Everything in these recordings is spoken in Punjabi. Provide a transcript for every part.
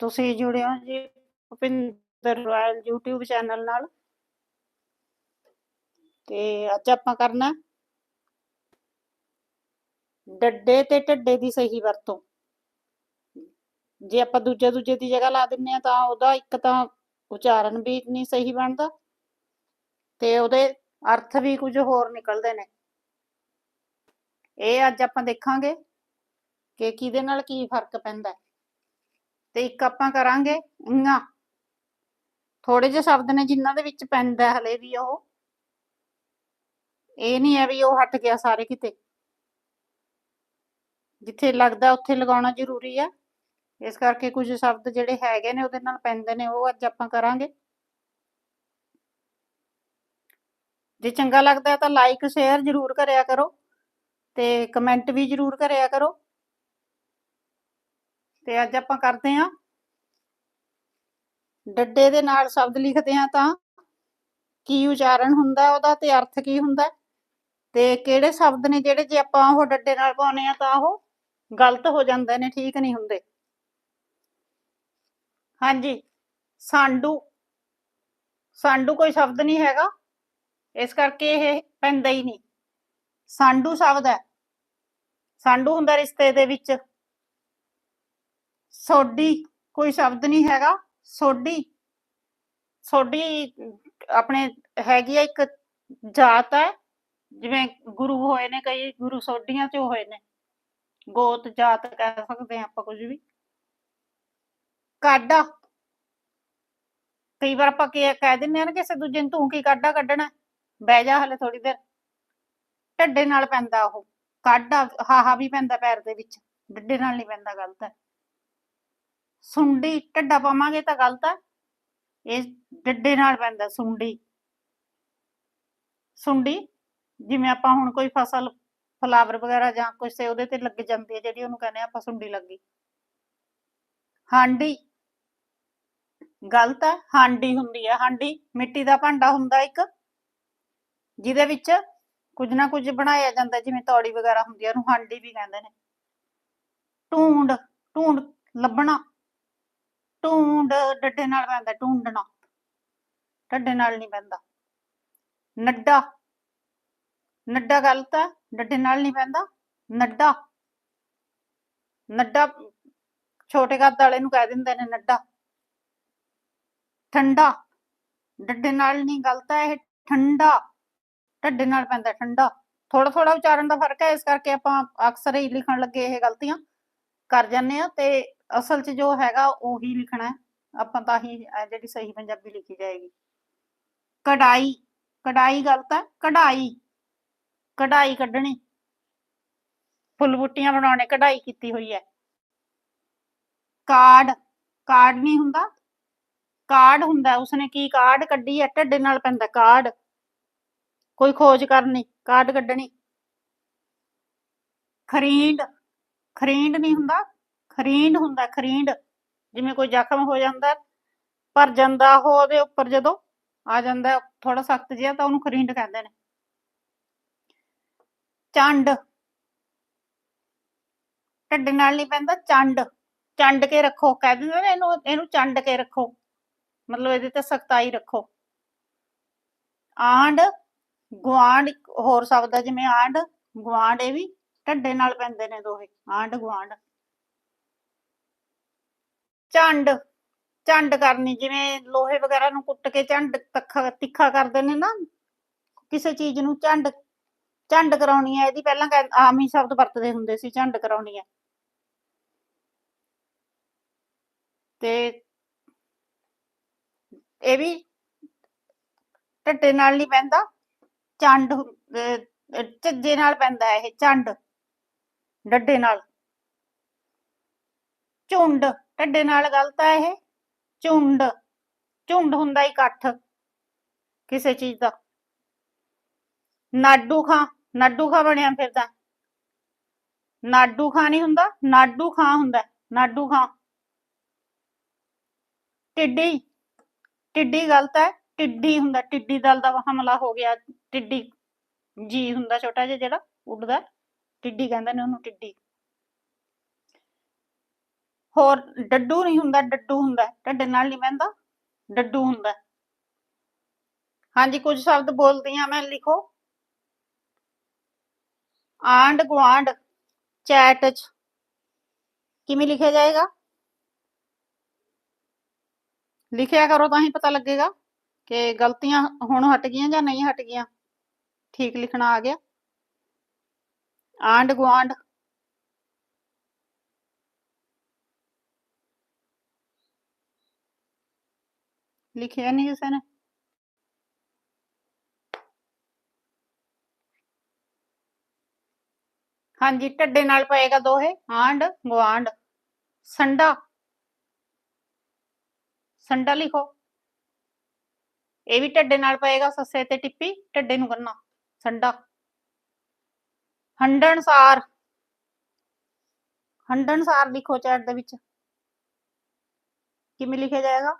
ਤੁਸੀਂ ਜੁੜੇ ਹੋ ਜੀ ਭੁਪਿੰਦਰ ਰਾਇਲ YouTube ਚੈਨਲ ਨਾਲ। ਤੇ ਅੱਜ ਆਪਾਂ ਕਰਨਾ ਡੱਡੇ ਤੇ ਢੱਡੇ ਦੀ ਸਹੀ ਵਰਤੋਂ। ਜੇ ਆਪਾਂ ਦੂਜੇ ਦੂਜੇ ਦੀ ਜਗ੍ਹਾ ਲਾ ਦਿੰਨੇ ਆ ਤਾਂ ਉਹਦਾ ਇੱਕ ਤਾਂ ਉਚਾਰਨ ਵੀ ਨਹੀਂ ਸਹੀ ਬਣਦਾ ਤੇ ਉਹਦੇ ਅਰਥ ਵੀ ਕੁਝ ਹੋਰ ਨਿਕਲਦੇ ਨੇ। ਇਹ ਅੱਜ ਆਪਾਂ ਦੇਖਾਂਗੇ ਕਿ ਕਿਹਦੇ ਨਾਲ ਕੀ ਫ਼ਰਕ ਪੈਂਦਾ। ਹੈ। ਤੇ ਇੱਕ ਆਪਾਂ ਕਰਾਂਗੇ ਈਆਂ। ਥੋੜੇ ਜਿਹੇ ਸ਼ਬਦ ਨੇ ਜਿਨ੍ਹਾਂ ਦੇ ਵਿੱਚ ਪੈਂਦਾ ਹਲੇ ਵੀ ਉਹ। ਇਹ ਨਹੀਂ ਹੈ ਵੀ ਉਹ ਹਟ ਗਿਆ ਸਾਰੇ ਕਿਤੇ। ਜਿੱਥੇ ਲੱਗਦਾ ਉੱਥੇ ਲਗਾਉਣਾ ਜ਼ਰੂਰੀ ਆ ਇਸ ਕਰਕੇ ਕੁਝ ਸ਼ਬਦ ਜਿਹੜੇ ਹੈਗੇ ਨੇ ਉਹਦੇ ਨਾਲ ਪੈਂਦੇ ਨੇ, ਉਹ ਅੱਜ ਆਪਾਂ ਕਰਾਂਗੇ। ਜੇ ਚੰਗਾ ਲੱਗਦਾ ਤਾਂ ਲਾਈਕ ਸ਼ੇਅਰ ਜ਼ਰੂਰ ਕਰਿਆ ਕਰੋ ਤੇ ਕਮੈਂਟ ਵੀ ਜ਼ਰੂਰ ਕਰਿਆ ਕਰੋ। ਤੇ ਅੱਜ ਆਪਾਂ ਕਰਦੇ ਹਾਂ। ਡੱਡੇ ਦੇ ਨਾਲ ਸ਼ਬਦ ਲਿਖਦੇ ਹਾਂ ਤਾਂ ਕੀ ਉਚਾਰਨ ਹੁੰਦਾ, ਉਹਦਾ ਤੇ ਅਰਥ ਕੀ ਹੁੰਦਾ? ਤੇ ਕਿਹੜੇ ਸ਼ਬਦ ਨੇ ਜਿਹੜੇ ਜੇ ਆਪਾਂ ਉਹ ਡੱਡੇ ਨਾਲ ਪਾਉਨੇ ਆ ਤਾਂ ਉਹ ਗਲਤ ਹੋ ਜਾਂਦੇ ਨੇ, ਠੀਕ ਨਹੀਂ ਹੁੰਦੇ? ਹਾਂਜੀ, ਸਾਂਡੂ। ਸਾਂਡੂ ਕੋਈ ਸ਼ਬਦ ਨਹੀਂ ਹੈਗਾ। ਇਸ ਕਰਕੇ ਇਹ ਪੈਂਦਾ ਹੀ ਨਹੀਂ। ਸਾਂਡੂ ਸ਼ਬਦ ਹੈ। ਸਾਂਡੂ ਹੁੰਦਾ ਰਿਸ਼ਤੇ ਦੇ ਵਿੱਚ। ਸੋਡੀ ਕੋਈ ਸ਼ਬਦ ਨਹੀਂ ਹੈਗਾ ਸੋਡੀ ਸੋਡੀ ਆਪਣੇ ਹੈਗੀ ਆ ਇੱਕ ਜਾਤ ਹੈ ਜਿਵੇਂ ਗੁਰੂ ਹੋਏ ਨੇ, ਕਈ ਗੁਰੂ ਸੋਡੀਆਂ ਚ ਹੋਏ ਨੇ। ਗੋਤ, ਜਾਤ ਕਹਿ ਸਕਦੇ ਆ ਆਪਾਂ ਕੁਝ ਵੀ। ਕਾਡਾ ਕਈ ਵਾਰ ਆਪਾਂ ਕੀ ਕਹਿ ਦਿੰਦੇ ਆ ਨਾ ਕਿਸੇ ਦੂਜੇ ਨੂੰ, ਤੂੰ ਕੀ ਕਾਡਾ ਕੱਢਣਾ? ਬਹਿ ਜਾ ਹਲੇ ਥੋੜੀ ਦੇਰ। ਢੱਡੇ ਨਾਲ ਪੈਂਦਾ ਉਹ। ਕਾਡਾ ਹਾਹਾ ਵੀ ਪੈਂਦਾ ਪੈਰ ਦੇ ਵਿੱਚ। ਡੱਡੇ ਨਾਲ ਨਹੀਂ ਪੈਂਦਾ ਗਲਤ ਹੈ ਸੁੰਡੀ ਢੱਡਾ ਪਾਵਾਂਗੇ ਤਾਂ ਗਲਤ ਹੈ ਇਹ ਡੱਡੇ ਨਾਲ ਪੈਂਦਾ ਸੁੰਡੀ। ਸੁੰਡੀ ਜਿਵੇਂ ਆਪਾਂ ਹੁਣ ਕੋਈ ਫਸਲ ਫਲਾਵਰ ਵਗੈਰਾ ਜਾਂ ਕਿਸੇ ਉਹਦੇ ਤੇ ਲੱਗ ਜਾਂਦੀ ਹੈ ਜਿਹੜੀ ਉਹਨੂੰ ਕਹਿੰਦੇ ਆ ਆਪਾਂ ਸੁੰਡੀ ਲੱਗੀ। ਹਾਂਡੀ। ਗਲਤ ਹੈ ਹਾਂਡੀ ਹੁੰਦੀ ਹੈ ਹਾਂਡੀ ਮਿੱਟੀ ਦਾ ਭਾਂਡਾ ਹੁੰਦਾ ਇੱਕ ਜਿਹਦੇ ਵਿੱਚ ਕੁਝ ਨਾ ਕੁਝ ਬਣਾਇਆ ਜਾਂਦਾ ਜਿਵੇਂ ਤੌੜੀ ਵਗੈਰਾ ਹੁੰਦੀ ਹੈ ਉਹਨੂੰ ਹਾਂਡੀ ਵੀ ਕਹਿੰਦੇ ਨੇ। ਟੂੰਡ ਟੂੰਡ ਲੱਭਣਾ। ਟੂੰਡ ਡੱਡੇ ਨਾਲ ਪੈਂਦਾ ਟੂੰਡਣਾ ਡੱਡੇ ਨਾਲ ਨਹੀਂ ਪੈਂਦਾ। ਨੱਡਾ। ਨੱਡਾ ਗਲਤ ਹੈ, ਡੱਡੇ ਨਾਲ ਨਹੀਂ ਪੈਂਦਾ। ਨੱਡਾ। ਨੱਡਾ ਛੋਟੇ ਕੱਦ ਵਾਲੇ ਨੂੰ ਕਹਿ ਦਿੰਦੇ ਨੇ ਨੱਡਾ। ਠੰਡਾ। ਡੱਡੇ ਨਾਲ ਨਹੀਂ, ਗਲਤ ਹੈ ਇਹ ਠੰਡਾ। ਢੱਡੇ ਨਾਲ ਪੈਂਦਾ ਠੰਡਾ। ਥੋੜਾ ਥੋੜਾ ਉਚਾਰਨ ਦਾ ਫ਼ਰਕ ਹੈ, ਇਸ ਕਰਕੇ ਆਪਾਂ ਅਕਸਰ ਹੀ ਲਿਖਣ ਲੱਗੇ ਇਹ ਗਲਤੀਆਂ। ਕਰ ਜਾਂਦੇ ਆ ਤੇ ਅਸਲ 'ਚ ਜੋ ਹੈਗਾ ਉਹੀ ਲਿਖਣਾ ਹੈ। ਆਪਾਂ ਤਾਂ ਹੀ, ਅਹ ਜਿਹੜੀ ਸਹੀ ਪੰਜਾਬੀ ਲਿਖੀ ਜਾਏਗੀ। ਕਢਾਈ ਕਢਾਈ ਗਲਤ ਹੈ ਕਢਾਈ ਕਢਾਈ ਕੱਢਣੀ। ਫੁੱਲ ਬੁੱਟੀਆਂ ਬਣਾਉਣੇ, ਕਢਾਈ ਕੀਤੀ ਹੋਈ ਹੈ। ਕਾਰਡ ਕਾਰਡ ਨਹੀਂ ਹੁੰਦਾ। ਕਾਰਡ ਹੁੰਦਾ, ਉਸਨੇ ਕੀ ਕਾਰਡ ਕੱਢੀ ਹੈ, ਢੱਡੇ ਨਾਲ ਪੈਂਦਾ ਕਾਰਡ। ਕੋਈ ਖੋਜ ਕਰਨੀ, ਕਾਰਡ ਕੱਢਣੀ। ਖਰੀਂਡ ਖਰੀਂਡ ਨਹੀਂ ਹੁੰਦਾ। ਖਰੀਂਡ ਹੁੰਦਾ, ਖਰੀਂਡ। ਜਿਵੇਂ ਕੋਈ ਜ਼ਖਮ ਹੋ ਜਾਂਦਾ, ਭਰ ਜਾਂਦਾ ਉਹ ਉਹਦੇ ਉੱਪਰ ਜਦੋਂ ਆ ਜਾਂਦਾ ਥੋੜਾ ਸਖਤ ਜਿਹਾ ਤਾਂ ਉਹਨੂੰ ਖਰੀਂਡ ਕਹਿੰਦੇ ਨੇ। ਚੰਡ। ਢੱਡੇ ਨਾਲ ਨਹੀਂ ਪੈਂਦਾ, ਚੰਡ। ਚੰਡ ਕੇ ਰੱਖੋ, ਕਹਿ ਦਿੰਦੇ ਨੇ ਇਹਨੂੰ ਇਹਨੂੰ ਚੰਡ ਕੇ ਰੱਖੋ। ਮਤਲਬ ਇਹਦੇ ਤੇ ਸਖਤਾਈ ਰੱਖੋ। ਆਂਡ, ਗੁਆਂਢ, ਇੱਕ ਹੋਰ ਸ਼ਬਦ ਜਿਵੇਂ ਆਂਡ ਗੁਆਂਢ ਇਹ ਵੀ ਢੱਡੇ ਨਾਲ ਪੈਂਦੇ ਨੇ ਦੋਹੇ ਆਂਡ ਗੁਆਂਢ। ਝੰਡ ਝੰਡ ਕਰਨੀ, ਜਿਵੇਂ ਲੋਹੇ ਵਗੈਰਾ ਨੂੰ ਕੁੱਟ ਕੇ ਝੰਡ ਤੱਖਾ, ਤਿੱਖਾ ਕਰਦੇ ਨੇ ਨਾ, ਕਿਸੇ ਚੀਜ਼ ਨੂੰ ਝੰਡ ਝੰਡ ਕਰਾਉਣੀ ਹੈ, ਇਹਦੀ ਪਹਿਲਾਂ ਆਮ ਹੀ ਸ਼ਬਦ ਵਰਤਦੇ ਹੁੰਦੇ ਸੀ, ਝੰਡ ਕਰਾਉਣੀ ਹੈ। ਤੇ ਇਹ ਵੀ ਢੱਡੇ ਨਾਲ ਨਹੀਂ ਪੈਂਦਾ ਚੰਡ ਝੱਜੇ ਨਾਲ ਪੈਂਦਾ ਇਹ ਚੰਡ ਡੱਡੇ ਨਾਲ। ਝੁੰਡ ਢੱਡੇ ਨਾਲ ਗਲਤ ਹੈ ਇਹ ਝੁੰਡ ਝੁੰਡ ਹੁੰਦਾ ਇਕੱਠ ਕਿਸੇ ਚੀਜ਼ ਦਾ। ਨਾਡੂ ਖਾਂ ਨਾਡੂ ਖਾਂ ਬਣਿਆ ਫਿਰਦਾ। ਨਾਡੂ ਖਾਂ ਨਹੀਂ ਹੁੰਦਾ ਨਾਡੂ ਖਾਂ ਹੁੰਦਾ ਹੈ, ਨਾਡੂ ਖਾਂ। ਟਿੱਡੀ ਟਿੱਡੀ ਗਲਤ ਹੈ ਟਿੱਡੀ ਹੁੰਦਾ ਟਿੱਡੀ ਦਲ ਦਾ ਹਮਲਾ ਹੋ ਗਿਆ ਟਿੱਡੀ ਜੀ ਹੁੰਦਾ ਛੋਟਾ ਜਿਹਾ ਜਿਹੜਾ ਉੱਡਦਾ ਟਿੱਡੀ ਕਹਿੰਦੇ ਨੇ ਉਹਨੂੰ ਟਿੱਡੀ। ਹੋਰ ਡੱਡੂ ਨਹੀਂ ਹੁੰਦਾ, ਡੱਡੂ ਹੁੰਦਾ ਹੈ। ਢੱਡੇ ਨਾਲ ਨਹੀਂ ਬਹਿੰਦਾ, ਡੱਡੂ ਹੁੰਦਾ ਹੈ। ਹਾਂਜੀ, ਕੁਝ ਸ਼ਬਦ ਬੋਲਦੀ ਹਾਂ ਮੈਂ, ਲਿਖੋ ਆਂਡ ਗੁਆਂਢ, ਚੈਟ ਚ, ਕਿਵੇਂ ਲਿਖਿਆ ਜਾਏਗਾ ਲਿਖਿਆ ਕਰੋ ਤਾਂ ਹੀ ਪਤਾ ਲੱਗੇਗਾ ਕਿ ਗਲਤੀਆਂ ਹੁਣ ਹਟ ਗਈਆਂ ਜਾਂ ਨਹੀਂ ਹਟ ਗਈਆਂ ਠੀਕ, ਲਿਖਣਾ ਆ ਗਿਆ ਆਂਡ ਗੁਆਂਢ ਲਿਖਿਆ ਨਹੀਂ ਕਿਸੇ ਨੇ ਹਾਂਜੀ ਢੱਡੇ ਨਾਲ ਪਏਗਾ ਦੋਹੇ ਆਂਡ ਗੁਆਂਢ ਸੰਡਾ ਸੰਡਾ ਲਿਖੋ ਇਹ ਵੀ ਢੱਡੇ ਨਾਲ ਪਏਗਾ ਸੱਸੇ ਤੇ ਟਿੱਪੀ ਢੱਡੇ ਨੂੰ ਕਰਨਾ ਸੰਡਾ ਹੰਡਣਸਾਰ ਹੰਡਣਸਾਰ ਲਿਖੋ ਚੈਟ ਦੇ ਵਿੱਚ ਕਿਵੇਂ ਲਿਖਿਆ ਜਾਏਗਾ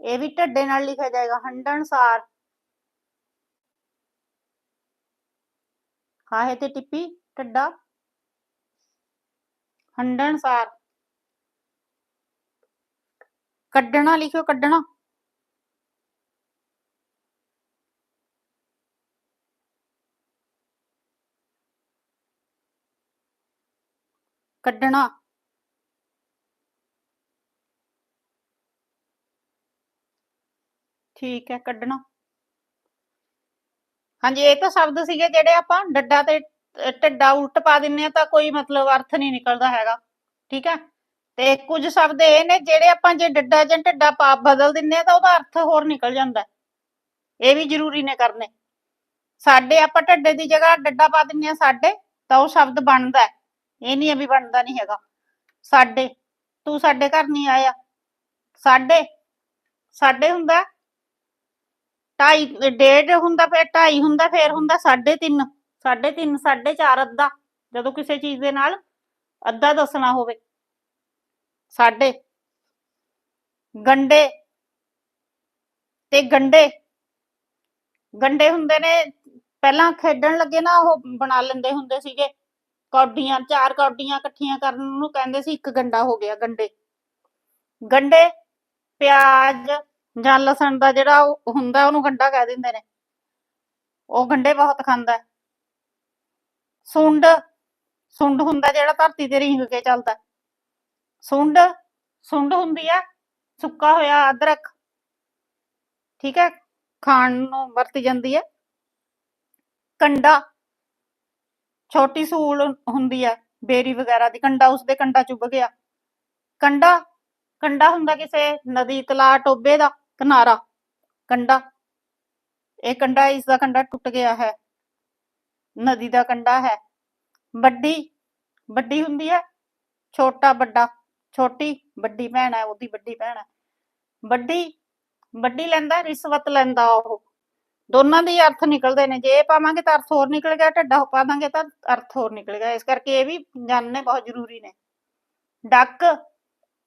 ਇਹ ਵੀ ਢੱਡੇ ਨਾਲ ਲਿਖਿਆ ਜਾਏਗਾ ਹੰਡਣਸਾਰ ਹਾਹੇ ਤੇ ਟਿੱਪੀ, ਢੱਡਾ। ਹੰਡਣਸਾਰ ਕੱਢਣਾ, ਲਿਖਿਓ ਕੱਢਣਾ। ਕੱਢਣਾ। ਠੀਕ ਹੈ ਕੱਢਣਾ। ਹਾਂਜੀ ਇਹ ਤਾਂ ਸ਼ਬਦ ਸੀਗੇ ਜਿਹੜੇ ਆਪਾਂ ਡੱਡਾ ਤੇ ਅ, ਉਲਟ ਪਾ ਦਿੰਨੇ ਆ ਤਾਂ ਕੋਈ ਮਤਲਬ ਅਰਥ ਨਹੀਂ ਨਿਕਲਦਾ ਹੈਗਾ। ਠੀਕ ਹੈ? ਤੇ ਕੁਝ ਸ਼ਬਦ ਇਹ ਨੇ ਜਿਹੜੇ ਆਪਾਂ ਜੇ ਡੱਡਾ ਜਾਂ ਢੱਡਾ ਪਾ ਬਦਲ ਦਿੰਨੇ ਆ ਤਾਂ ਉਹਦਾ ਅਰਥ ਹੋਰ ਨਿਕਲ ਜਾਂਦਾ ਇਹ ਵੀ ਜ਼ਰੂਰੀ ਨੇ ਕਰਨੇ। ਸਾਡੇ ਆਪਾਂ ਢੱਡੇ ਦੀ ਜਗ੍ਹਾ ਡੱਡਾ ਪਾ ਦਿੰਨੇ ਆ ਸਾਡੇ ਤਾਂ ਉਹ ਸ਼ਬਦ ਬਣਦਾ ਇਹ ਨਹੀਂ ਆ ਵੀ ਬਣਦਾ ਨਹੀਂ ਹੈਗਾ। ਸਾਡੇ ਤੂੰ ਸਾਡੇ ਘਰ ਨਹੀਂ ਆਇਆ। ਸਾਡੇ ਸਾਡੇ ਹੁੰਦਾ ਢਾਈ, ਡੇਢ ਹੁੰਦਾ ਫਿਰ, ਢਾਈ ਹੁੰਦਾ ਫਿਰ ਹੁੰਦਾ ਸਾਢੇ ਤਿੰਨ ਸਾਢੇ ਤਿੰਨ, ਸਾਢੇ ਚਾਰ ਅੱਧਾ, ਜਦੋਂ ਕਿਸੇ ਚੀਜ਼ ਦੇ ਨਾਲ ਅੱਧਾ ਦੱਸਣਾ ਹੋਵੇ। ਸਾਡੇ ਗੰਡੇ ਤੇ ਗੰਡੇ ਗੰਡੇ ਹੁੰਦੇ ਨੇ, ਪਹਿਲਾਂ ਖੇਡਣ ਲੱਗੇ ਨਾ ਉਹ ਬਣਾ ਲੈਂਦੇ ਹੁੰਦੇ ਸੀਗੇ, ਕੌਡੀਆਂ, ਚਾਰ ਕੌਡੀਆਂ ਇਕੱਠੀਆਂ ਕਰਨ ਨੂੰ ਕਹਿੰਦੇ ਸੀ, ਇੱਕ ਗੰਡਾ ਹੋ ਗਿਆ ਗੰਡੇ ਗੰਡੇ ਪਿਆਜ਼ ਜਾਂ ਲਸਣ ਦਾ ਜਿਹੜਾ ਉਹ ਹੁੰਦਾ, ਉਹਨੂੰ ਗੰਡਾ ਕਹਿ ਦਿੰਦੇ ਨੇ ਉਹ ਗੰਡੇ ਬਹੁਤ ਖਾਂਦਾ ਹੈ। ਸੁੰਡ ਸੁੰਡ ਹੁੰਦਾ ਜਿਹੜਾ ਧਰਤੀ ਤੇ ਰਿੰਗ ਕੇ ਚੱਲਦਾ ਹੈ। ਸੁੰਡ ਸੁੰਡ ਹੁੰਦੀ ਹੈ, ਸੁੱਕਾ ਹੋਇਆ ਅਦਰਕ, ਠੀਕ ਹੈ, ਖਾਣ ਨੂੰ ਵਰਤੀ ਜਾਂਦੀ ਹੈ ਕੰਡਾ, ਛੋਟੀ ਸੂਲ ਹੁੰਦੀ ਹੈ, ਬੇਰੀ ਵਗੈਰਾ ਦੀ, ਕੰਡਾ ਉਸਦੇ ਕੰਡਾ ਚੁੱਭ ਗਿਆ ਕੰਡਾ ਕੰਡਾ ਹੁੰਦਾ ਕਿਸੇ ਨਦੀ ਤਲਾ ਟੋਬੇ ਦਾ ਕਿਨਾਰਾ, ਕੰਡਾ। ਇਹ ਕੰਡਾ ਇਸ ਦਾ ਕੰਡਾ ਟੁੱਟ ਗਿਆ ਹੈ। ਨਦੀ ਦਾ ਕੰਡਾ ਹੈ। ਵੱਡੀ ਵੱਡੀ ਹੁੰਦੀ ਹੈ। ਛੋਟਾ, ਵੱਡਾ। ਛੋਟੀ, ਵੱਡੀ ਭੈਣ ਹੈ, ਉਹਦੀ ਵੱਡੀ ਭੈਣ ਹੈ। ਵੱਡੀ ਵੱਡੀ ਲੈਂਦਾ, ਰਿਸ਼ਵਤ ਲੈਂਦਾ ਉਹ। ਦੋਨਾਂ ਦੇ ਅਰਥ ਨਿਕਲਦੇ ਨੇ। ਜੇ ਪਾਵਾਂਗੇ ਤਾਂ ਅਰਥ ਹੋਰ ਨਿਕਲ ਗਿਆ, ਢੱਡਾ ਪਾ ਦਾਂਗੇ ਤਾਂ ਅਰਥ ਹੋਰ ਨਿਕਲ ਗਿਆ। ਇਸ ਕਰਕੇ ਇਹ ਵੀ ਜਾਣਨੇ ਬਹੁਤ ਜ਼ਰੂਰੀ ਨੇ। ਡੱਕ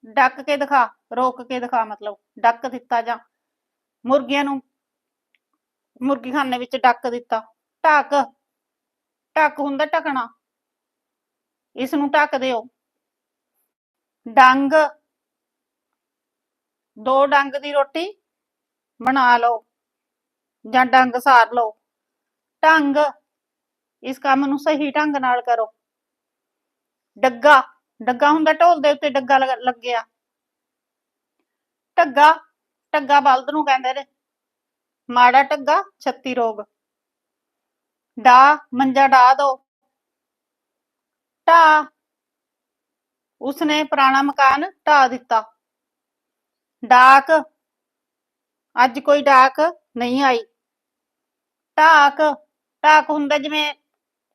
ਡੱਕ ਕੇ ਦਿਖਾ। ਰੋਕ ਕੇ ਦਿਖਾ ਮਤਲਬ, ਡੱਕ ਦਿੱਤਾ ਜਾਂ ਮੁਰਗੀਆਂ ਨੂੰ ਮੁਰਗੀ ਖਾਨੇ ਵਿੱਚ ਡੱਕ ਦਿੱਤਾ। ਢੱਕ ਢੱਕ ਹੁੰਦਾ ਢਕਣਾ। ਇਸ ਨੂੰ ਢੱਕ ਦਿਓ। ਡੰਗ, ਦੋ ਡੰਗ ਦੀ ਰੋਟੀ ਬਣਾ ਲਓ ਜਾਂ ਡੰਗ ਸਾਰ ਲਓ। ਢੰਗ, ਇਸ ਕੰਮ ਨੂੰ ਸਹੀ ਢੰਗ ਨਾਲ ਕਰੋ। ਡੱਗਾ ਡੱਗਾ ਹੁੰਦਾ ਢੋਲ ਦੇ ਉੱਤੇ ਡੱਗਾ ਲੱਗਿਆ। ਢੱਗਾ ਢੱਗਾ ਬਲਦ ਨੂੰ ਕਹਿੰਦੇ ਨੇ। ਮਾੜਾ ਢੱਗਾ 36 ਰੋਗ। ਡਾ, ਮੰਜਾ ਡਾ ਦੋ। ਢਾ, ਉਸਨੇ ਪੁਰਾਣਾ ਮਕਾਨ ਢਾ ਦਿੱਤਾ। ਡਾਕ, ਅੱਜ ਕੋਈ ਡਾਕ ਨਹੀਂ ਆਈ। ਢਾਕ ਢਾਕ ਹੁੰਦਾ ਜਿਵੇਂ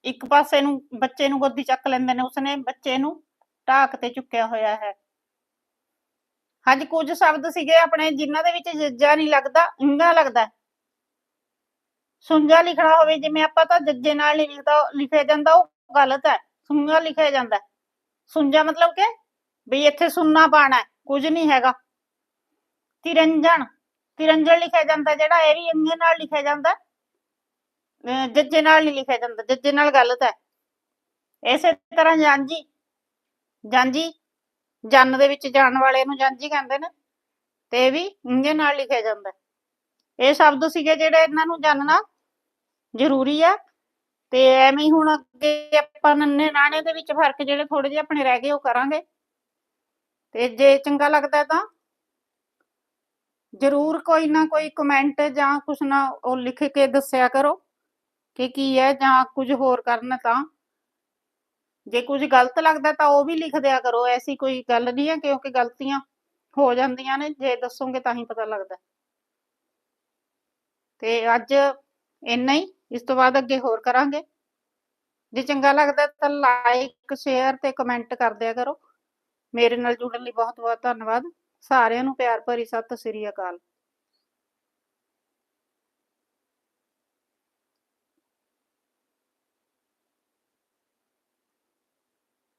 ਇੱਕ ਪਾਸੇ ਨੂੰ ਬੱਚੇ ਨੂੰ ਗੋਦੀ ਚੱਕ ਲੈਂਦੇ ਨੇ, ਉਸਨੇ ਬੱਚੇ ਨੂੰ ਢਾਕ ਤੇ ਚੁੱਕਿਆ ਹੋਇਆ ਹੈ। ਹਾਂਜੀ, ਕੁਝ ਸ਼ਬਦ ਸੀਗੇ ਆਪਣੇ ਜਿਨ੍ਹਾਂ ਦੇ ਵਿੱਚ ਜੱਜਾ ਨਹੀਂ ਲੱਗਦਾ ਇੰਗਾ ਲੱਗਦਾ। ਹੈ। ਲਿਖਣਾ ਹੋਵੇ, ਜਿਵੇਂ ਆਪਾਂ ਤਾਂ ਜੱਜੇ ਨਾਲ ਨਹੀਂ ਲਿਖਦਾ, ਲਿਖਿਆ ਜਾਂਦਾ, ਉਹ ਗਲਤ ਹੈ। ਸੁੰਜਾ ਲਿਖਿਆ ਜਾਂਦਾ। ਸੁੰਜਾ ਮਤਲਬ ਕਿ ਵੀ ਇੱਥੇ ਸੁੰਨਾ ਪਾਣਾ, ਕੁਝ ਨਹੀਂ ਹੈਗਾ। ਤਿਰੰਜਣ ਤਿਰੰਜਣ ਲਿਖਿਆ ਜਾਂਦਾ, ਜਿਹੜਾ ਇਹ ਵੀ ਅੰਗੇ ਨਾਲ ਲਿਖਿਆ ਜਾਂਦਾ। ਜੱਜੇ ਨਾਲ ਨਹੀਂ ਲਿਖਿਆ ਜਾਂਦਾ, ਜੱਜੇ ਨਾਲ ਗਲਤ ਹੈ। ਇਸੇ ਤਰ੍ਹਾਂ ਜਾਂਜੀ ਜਾਂਜੀ ਜਨ ਦੇ ਵਿੱਚ ਜਾਣ ਵਾਲੇ ਨੂੰ ਜਾਂਜੀ ਕਹਿੰਦੇ ਨੇ, ਤੇ ਵੀ ਇੰਗੇ ਨਾਲ ਲਿਖਿਆ ਜਾਂਦਾ ਇਹ ਸ਼ਬਦ ਸੀਗੇ ਜਿਹੜੇ ਇਹਨਾਂ ਨੂੰ ਜਾਣਨਾ ਜ਼ਰੂਰੀ ਆ, ਤੇ ਐਵੇਂ ਹੀ ਹੁਣ ਅੱਗੇ ਆਪਾਂ ਨੰਨੇ ਨਾਣੇ ਦੇ ਵਿੱਚ ਫ਼ਰਕ ਜਿਹੜੇ ਥੋੜੇ ਜਿਹੇ ਆਪਣੇ ਰਹਿ ਗਏ, ਉਹ ਕਰਾਂਗੇ। ਤੇ ਜੇ ਚੰਗਾ ਲੱਗਦਾ ਤਾਂ ਜ਼ਰੂਰ ਕੋਈ ਨਾ ਕੋਈ ਕਮੈਂਟ ਜਾਂ ਕੁਛ ਨਾ ਉਹ ਲਿਖ ਕੇ ਦੱਸਿਆ ਕਰੋ ਕਿ ਕੀ ਹੈ ਜਾਂ ਕੁਝ ਹੋਰ ਕਰਨਾ ਤਾਂ। ਜੇ ਕੁਝ ਗਲਤ ਲੱਗਦਾ ਤਾਂ ਉਹ ਵੀ ਲਿਖ ਦਿਆ ਕਰੋ, ਐਸੀ ਕੋਈ ਗੱਲ ਨਹੀਂ ਹੈ, ਕਿਉਂਕਿ ਗਲਤੀਆਂ ਹੋ ਜਾਂਦੀਆਂ ਨੇ, ਜੇ ਦੱਸੋਗੇ ਤਾਂ ਹੀ ਪਤਾ ਲੱਗਦਾ। ਤੇ ਅੱਜ ਇੰਨਾ ਹੀ, ਇਸ ਤੋਂ ਬਾਅਦ ਅੱਗੇ ਹੋਰ ਕਰਾਂਗੇ। ਜੇ ਚੰਗਾ ਲੱਗਦਾ ਤਾਂ ਲਾਈਕ ਸ਼ੇਅਰ ਤੇ ਕਮੈਂਟ ਕਰ ਦਿਆ ਕਰੋ। ਮੇਰੇ ਨਾਲ ਜੁੜਨ ਲਈ ਬਹੁਤ ਬਹੁਤ ਧੰਨਵਾਦ। ਸਾਰਿਆਂ ਨੂੰ ਪਿਆਰ ਭਰੀ ਸਤਿ ਸ੍ਰੀ ਅਕਾਲ।